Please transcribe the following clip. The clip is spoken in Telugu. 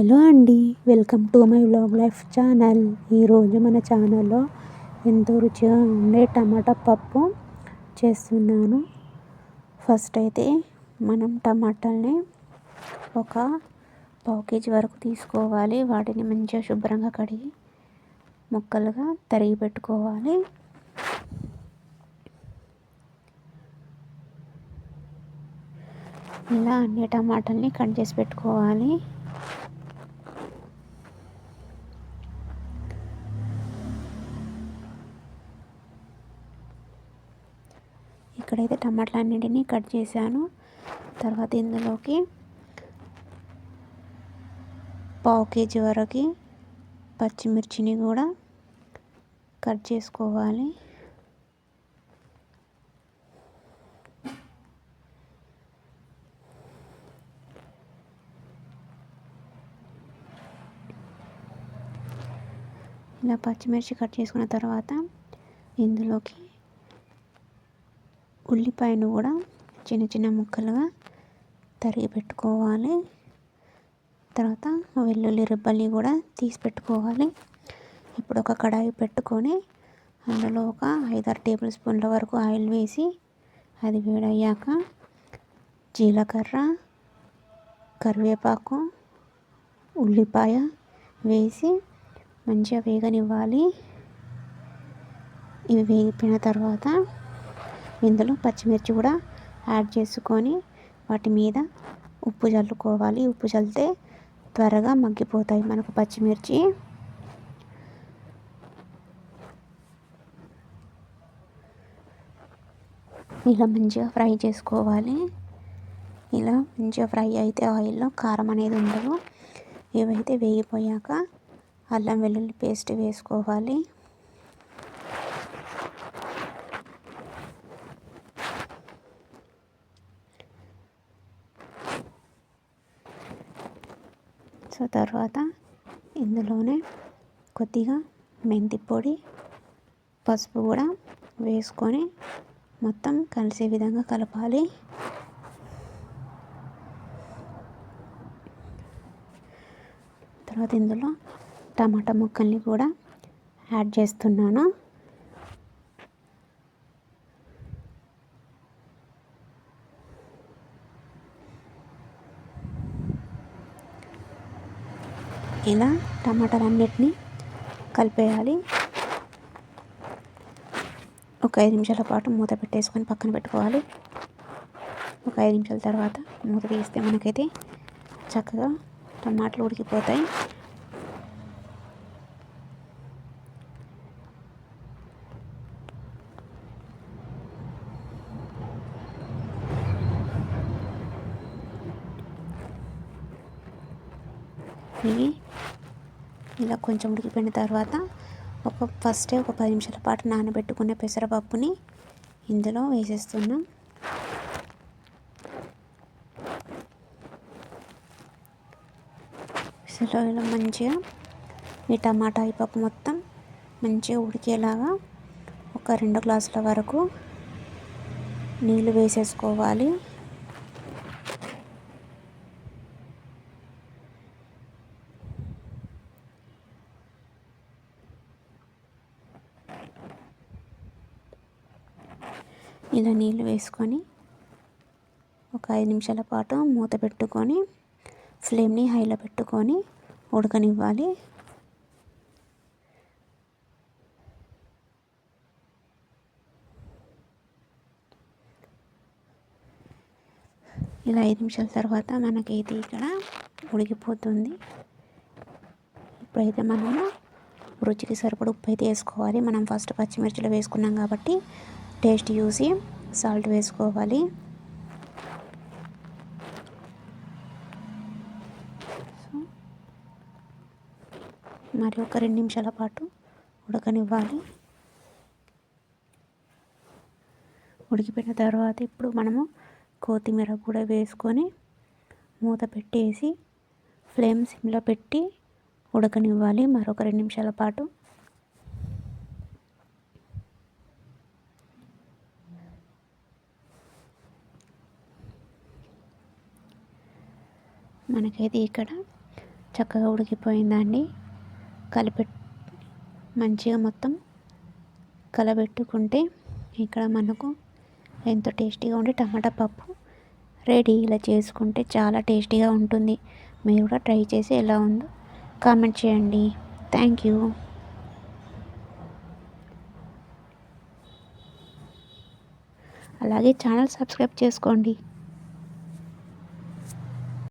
హలో అండి welcome to my vlog life channel. ఈరోజు మన ఛానల్లో ఎంతో రుచిగా ఉండే టమాటా పప్పు చేస్తున్నాను. ఫస్ట్ అయితే మనం టమాటాలని ఒక పావు కేజీ వరకు తీసుకోవాలి. వాటిని మంచిగా శుభ్రంగా కడిగి ముక్కలుగా తరిగి పెట్టుకోవాలి. ఇలా అన్ని టమాటాలని కట్ చేసి పెట్టుకోవాలి. ఇక్కడైతే టమాటాలన్నింటినీ కట్ చేశాను. తర్వాత ఇందులోకి పావు కేజీ వరకు పచ్చిమిర్చిని కూడా కట్ చేసుకోవాలి. ఇలా పచ్చిమిర్చి కట్ చేసుకున్న తర్వాత ఇందులోకి ఉల్లిపాయను కూడా చిన్న చిన్న ముక్కలుగా తరిగి పెట్టుకోవాలి. తర్వాత వెల్లుల్లి రెబ్బల్ని కూడా తీసి పెట్టుకోవాలి. ఇప్పుడు ఒక కడాయి పెట్టుకొని అందులో ఒక ఐదారు టేబుల్ స్పూన్ల వరకు ఆయిల్ వేసి అది వేడయ్యాక జీలకర్ర కరివేపాకు ఉల్లిపాయ వేసి మంచిగా వేగనివ్వాలి. ఇవి వేగిపోయిన తర్వాత ఇందులో పచ్చిమిర్చి కూడా యాడ్ చేసుకొని వాటి మీద ఉప్పు చల్లుకోవాలి. ఉప్పు చల్లితే త్వరగా మగ్గిపోతాయి మనకు పచ్చిమిర్చి. ఇలా మంచిగా ఫ్రై చేసుకోవాలి. ఇలా మంచిగా ఫ్రై అయితే ఆయిల్లో కారం అనేది ఉండదు. ఇవైతే వేగిపోయాక అల్లం వెల్లుల్లి పేస్ట్ వేసుకోవాలి. సో తర్వాత ఇందులోనే కొద్దిగా మెంతి పొడి పసుపు కూడా వేసుకొని మొత్తం కలిసే విధంగా కలపాలి. తర్వాత ఇందులో టమాటా ముక్కల్ని కూడా యాడ్ చేస్తున్నాను. ఇలా టమాటాలన్నిటినీ కలిపేయాలి. ఒక ఐదు నిమిషాల పాటు మూత పెట్టేసుకొని పక్కన పెట్టుకోవాలి. ఒక ఐదు నిమిషాల తర్వాత మూత తీస్తే మనకైతే చక్కగా టమాటాలు ఉడికిపోతాయి. ఇవి ఇలా కొంచెం ఉడికిపోయిన తర్వాత ఒక ఫస్టే ఒక పది నిమిషాల పాటు నానబెట్టుకునే పెసరపప్పుని ఇందులో వేసేస్తున్నాం. పెసరలో ఇలా మంచిగా ఈ టమాటా ఈ పప్పు మొత్తం మంచిగా ఉడికేలాగా ఒక రెండు గ్లాసుల వరకు నీళ్ళు వేసేసుకోవాలి. ఇలా నీళ్ళు వేసుకొని ఒక ఐదు నిమిషాల పాటు మూత పెట్టుకొని ఫ్లేమ్ని హైలో పెట్టుకొని ఉడకనివ్వాలి. ఇలా ఐదు నిమిషాల తర్వాత మనకైతే ఇక్కడ ఉడికిపోతుంది. ఇప్పుడైతే మనము రుచికి సరిపడ ఉప్పు అయితే వేసుకోవాలి. మనం ఫస్ట్ పచ్చిమిర్చిలో వేసుకున్నాం కాబట్టి టేస్ట్ చూసి సాల్ట్ వేసుకోవాలి. మరి ఒక రెండు నిమిషాల పాటు ఉడకనివ్వాలి. ఉడికిపోయిన తర్వాత ఇప్పుడు మనము కొత్తిమీర కూడా వేసుకొని మూత పెట్టేసి ఫ్లేమ్ సిమ్లో పెట్టి ఉడకనివ్వాలి. మరొక రెండు నిమిషాల పాటు మనకైతే ఇక్కడ చక్కగా ఉడికిపోయిందండి. కలిపె మంచిగా మొత్తం కలబెట్టుకుంటే ఇక్కడ మనకు ఎంతో టేస్టీగా ఉండే టమాటా పప్పు రెడీ ఇలా చేసుకుంటే చాలా టేస్టీగా ఉంటుంది. మీరు కూడా ట్రై చేసి ఎలా ఉందో కామెంట్ చేయండి. Thank you. అలాగే ఛానల్ సబ్స్క్రైబ్ చేసుకోండి.